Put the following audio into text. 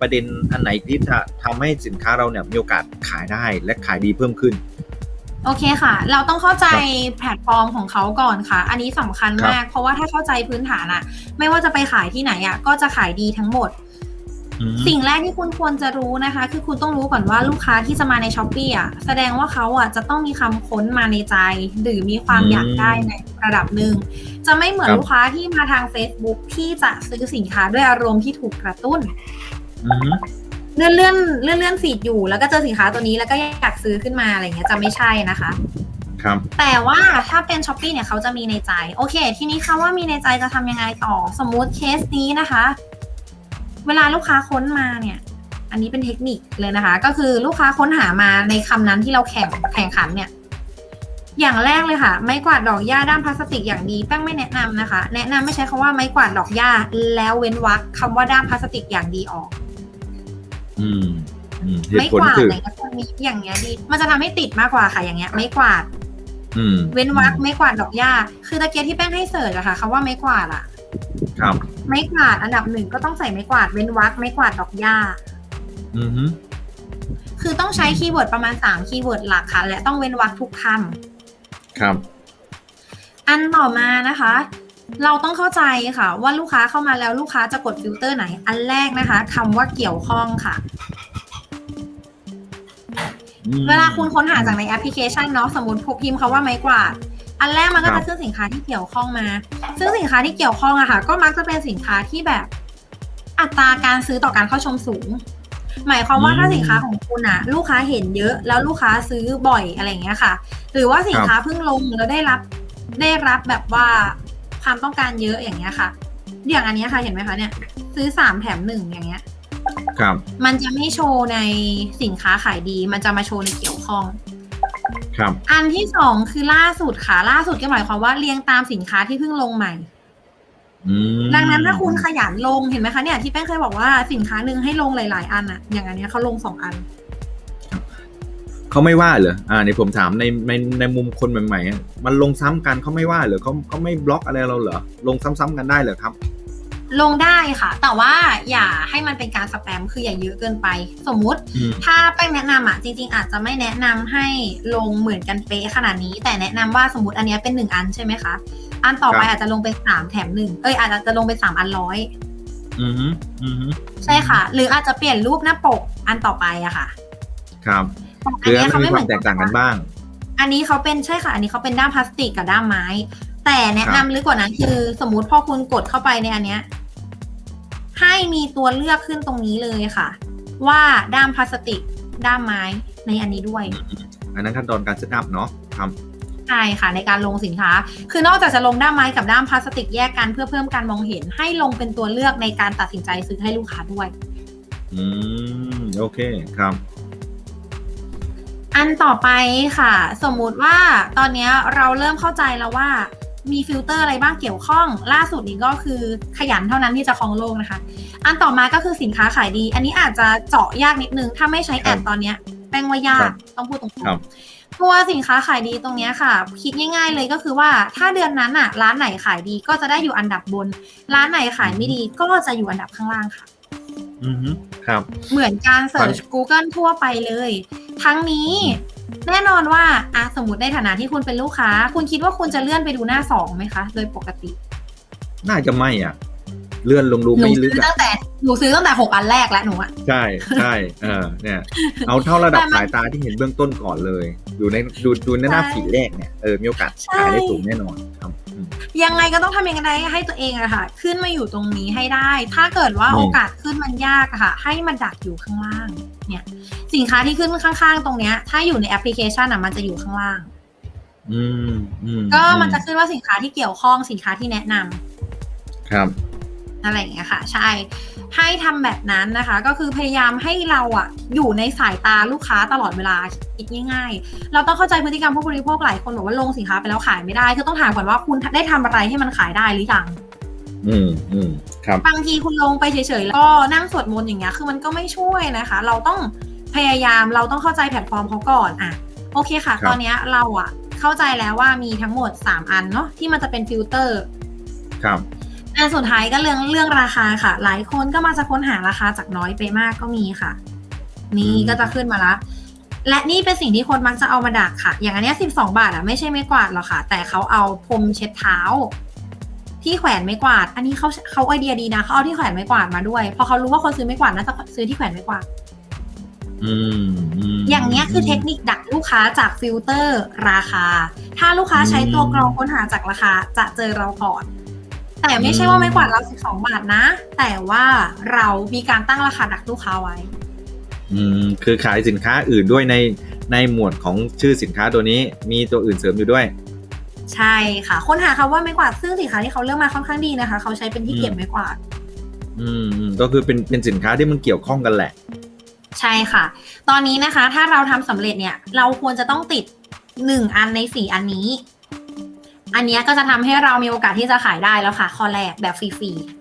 ประเด็นอันไหนที่จะทำให้สินค้าเราเนี่ยมีโอกาสขายได้และขายดีเพิ่มขึ้น โอเคค่ะ เราต้องเข้าใจแพลตฟอร์มของเขาก่อนค่ะ อันนี้สำคัญมาก เพราะว่าถ้าเข้าใจพื้นฐานอะไม่ว่าจะไปขายที่ไหนอะก็จะขายดีทั้งหมดอืมสิ่งแรกที่คุณควรจะรู้นะคะ คือคุณต้องรู้ก่อนว่าลูกค้าที่จะมาในช้อปปี้อะแสดงว่าเขาอะจะต้องมีคำค้นมาในใจ หรือมีความอืมอยากได้ในระดับหนึ่งจะไม่เหมือนครับลูกค้าที่มาทาง Facebook ที่จะซื้อสินค้าด้วยอารมณ์ที่ถูกกระตุ้นอืม เลื่อนเลื่อนเลื่อนเลื่อนฟีดอยู่ แล้วก็เจอสินค้าตัวนี้แล้วก็อยากซื้อขึ้นมาอะไรเงี้ยจะไม่ใช่นะคะ ครับ แต่ว่าถ้าเป็นช้อปปีเนี่ยเขาจะมีในใจ โอเค ทีนี้คำว่ามีในใจจะทำยังไงต่อ สมมุติเคสนี้นะคะ เวลาลูกค้าค้นมาเนี่ย อันนี้เป็นเทคนิคเลยนะคะ ก็คือลูกค้าค้นหามาในคำนั้นที่เราแข่งแข่งขันเนี่ยอย่างแรกเลยค่ะ ไม้กวาดดอกหญ้าด้ามพลาสติกอย่างดีแป้งไม่แนะนำนะคะ แนะนำไม่ใช้คำว่าไม้กวาดดอกหญ้าแล้วเว้นวรรคคำว่าด้ามพลาสติกอย่างดีออก อืมอืมเหไม้ตุผลกวาดคืออะไรก็จะมีอย่างเงี้ยดีมันจะทำให้ติดมากกว่าค่ะอย่างเงี้ย ไม้กวาด อืมเว้นวรรคไม้กวาดดอกหญ้า คือตะเกียบที่แป้งให้เสิร์ชอะค่ะคำว่าไม้กวาดอะครับ ไม้กวาดอันดับหนึ่งก็ต้องใส่ไม้กวาดเว้นวรรคไม้กวาดดอกหญ้า อืมฮึคือต้องใช้คีย์เวิร์ดประมาณ3คีย์เวิร์ดหลักค่ะ และต้องเว้นวรรคทุกคำ ครับ อันต่อมานะคะ เราต้องเข้าใจค่ะ ว่าลูกค้าเข้ามาแล้วลูกค้าจะกดฟิลเตอร์ไหน อันแรกนะคะคำว่าเกี่ยวข้องค่ะอืมเวลาคุณค้นหาจากในแอปพลิเคชันเนาะสมมติพิมพ์คาว่าไม้กวาดอันแรกมันก็ครัจะบขึ้นสินค้าที่เกี่ยวข้องมา ซึ่งสินค้าที่เกี่ยวข้องอะค่ะ ก็มักจะเป็นสินค้าที่แบบอัตราการซื้อต่อการเข้าชมสูง หมายความว่าถ้าสินค้าของคุณอะลูกค้าเห็นเยอะ แล้วลูกค้าซื้อบ่อยอะไรอย่างเงี้ยค่ะ หรือว่าสินค้าเพิ่งลงแล้วได้รับได้รับแบบว่า ความต้องการเยอะอย่างเงี้ยค่ะอย่างอันเนี้ยค่ะเห็นไหมคะเนี่ย ซื้อสามแถมหนึ่งอย่างเงี้ย ครับ มันจะไม่โชว์ในสินค้าขายดี มันจะมาโชว์ในเกี่ยวข้อง ครับ อันที่สองคือล่าสุดค่ะล่าสุดก็หมายความว่าเรียงตามสินค้าที่เพิ่งลงใหม่อืมดังนั้นถ้าคุณขยันลงเห็นไหมคะเนี่ยที่แป้งเคยบอกว่าสินค้าหนึ่งให้ลงหลาย ๆ อันอะอย่างอันเนี้ยเขาลงสองอัน เขาไม่ว่าเหรออ่าในผมถามในในในมุมคนใหม่ๆอะมันลงซ้ำกันเขาไม่ว่าเหรอเขาเขาไม่บล็อกอะไรเราเหรอลงซ้ำๆกันได้เหรอครับ ลงได้ค่ะ แต่ว่าอย่าให้มันเป็นการสแปมคืออย่าเยอะเกินไป สมมุติอืมถ้าแป้งแนะนำอะจริง ๆ อาจจะไม่แนะนำให้ลงเหมือนกันเป๊ะขนาดนี้ แต่แนะนำว่าสมมติอันเนี้ยเป็นหนึ่งอันใช่ไหมคะอันต่อไปครับอาจจะลงเป็นสามแถมหนึ่งเอ้ยอาจจะลงเป็นสามอันร้อยอืมฮึอืมฮึใช่ค่ะ หรืออาจจะเปลี่ยนรูปหน้าปกอันต่อไปอะค่ะ ครับ อันคือเนี้ให้ยเขามันมีไม่คเหวามือนมแตกต่างกันบ้าง อันนี้เขาเป็นใช่ค่ะ อันนี้เขาเป็นด้ามพลาสติกกับด้ามไม้ แต่แนะครันำบลึกกว่านั้นคือ สมมุติพอคุณกดเข้าไปในอันเนี้ย ให้มีตัวเลือกขึ้นตรงนี้เลยค่ะ ว่าด้ามพลาสติก ด้ามไม้ในอันนี้ด้วย อันนั้นขั้นตอนการเซตอัพเนาะครับใช่ค่ะในการลงสินค้า คือนอกจากจะลงด้ามไม้กับด้ามพลาสติกแยกกันเพื่อเพิ่มการมองเห็นให้ลงเป็นตัวเลือกในการตัดสินใจซื้อให้ลูกค้าด้วย อืม โอเคครับ อันต่อไปค่ะ สมมุติว่าตอนเนี้ยเราเริ่มเข้าใจแล้วว่ามีฟิลเตอร์อะไรบ้างเกี่ยวข้อง ล่าสุดนี้ก็คือขยันเท่านั้นที่จะครองโลกนะคะ อันต่อมาก็คือสินค้าขายดี อันนี้อาจจะเจาะยากนิดนึง ถ้าไม่ใช้แอดตอนเนี้ยแป้งว่ายาครักบต้องพูดตรงครับๆตัวสินค้าขายดีตรงเนี้ยค่ะ คิดง่าย ๆ เลยก็คือว่าถ้าเดือนนั้นอะร้านไหนขายดีก็จะได้อยู่อันดับบน ร้านไหนขายไม่ดีก็จะอยู่อันดับข้างล่างค่ะ อืมฮึครับ เหมือนการเสิร์ช Google ทั่วไปเลย ทั้งนี้แน่นอนว่าอะสมมติในฐานะที่คุณเป็นลูกค้า คุณคิดว่าคุณจะเลื่อนไปดูหน้าสองไหมคะ โดยปกติน่าจะไม่อะ เลื่อนลงดูหนูไม่ลึซื้กออะตั้งแต่หนูซื้อตั้งแต่หกอันแรกแล้วหนูอะใช่ใช่เออเนี่ย เอาเท่าระดับแต่มันสายตาที่เห็นเบื้องต้นก่อนเลยอยู่ในดูดูในหน้าใช่ฝีแรกเนี่ยเออมีโอกาสใช่ขายได้สูงแน่นอนครับอืม ยังไงก็ต้องทำยังไงให้ตัวเองอะค่ะ ขึ้นมาอยู่ตรงนี้ให้ได้ ถ้าเกิดว่าอืมโอกาสขึ้นมันยากอะค่ะ ให้มันดักอยู่ข้างล่าง เนี่ย สินค้าที่ขึ้นข้างๆ ตรงเนี้ย ถ้าอยู่ในแอปพลิเคชันอะมันจะอยู่ข้างล่าง อืมอืมก็มันจะอืขึ้นว่าสินค้าที่เกี่ยวข้องสินค้าที่แนะนำครับ อะไรอย่างเงี้ยค่ะ ใช่ ให้ทำแบบนั้นนะคะ ก็คือพยายามให้เราอะอยู่ในสายตาลูกค้าตลอดเวลาคิดง่าย ๆ เราต้องเข้าใจพฤติกรรมผู้บริโภคหลายคนบอกว่าลงสินค้าไปแล้วขายไม่ได้ คือต้องถามก่อนว่าคุณได้ทำอะไรให้มันขายได้หรือยังอืมอืมครับบางทีคุณลงไปเฉยๆแล้วก็นั่งสวดมนต์อย่างเงี้ยคือมันก็ไม่ช่วยนะคะ เราต้องพยายามเราต้องเข้าใจแพลตฟอร์มเขาก่อนอะโอเคค่ะครับตอนเนี้ยเราอะเข้าใจแล้วว่ามีทั้งหมด 3 อันเนาะที่มันจะเป็นฟิลเตอร์ ครับ อันสุดท้ายก็เรื่องเรื่องราคาค่ะ หลายคนก็มาจะค้นหาราคาจากน้อยไปมากก็มีค่ะ นี่อืมก็จะขึ้นมาละและนี่เป็นสิ่งที่คนมักจะเอามาดักค่ะ อย่างอันเนี้ย12บาทอะไม่ใช่ไม้กวาดหรอกค่ะ แต่เขาเอาพรมเช็ดเท้า ที่แขวนไม้กวาด อันนี้เขาเขาไอเดียดีนะเขาเอาที่แขวนไม้กวาดมาด้วยเพราะเขารู้ว่าคนซื้อไม้กวาดน่าจะซื้อที่แขวนไม้กวาดอืมมอย่างเนี้ยคือเทคนิคดักลูกค้าจากฟิลเตอร์ราคา ถ้าลูกค้าใช้ตัวกรองค้นหาจากราคา จะเจอเราก่อน แต่ไม่ใช่ว่าไม่กวาดเรา12บาทนะ แต่ว่าเรามีการตั้งราคาดักลูกค้าไว้ อืมคือขายสินค้าอื่นด้วยในในหมวดของชื่อสินค้าตัวนี้มีตัวอื่นเสริมอยู่ด้วย ใช่ค่ะค้นหาคำว่าไม้กวาดซึ่งสินค้าที่เขาเลือกมาค่อนข้างดีนะคะ เขาใช้เป็นที่เก็บไม้กวาด อืมอืมก็คือเป็นเป็นสินค้าที่มันเกี่ยวข้องกันแหละ ใช่ค่ะ ตอนนี้นะคะ ถ้าเราทำสำเร็จเนี่ย เราควรจะต้องติดหนึ่งอันในสี่อันนี้ อันนี้ก็จะทำให้เรามีโอกาสที่จะขายได้แล้วค่ะ ข้อแรกแบบฟรีๆ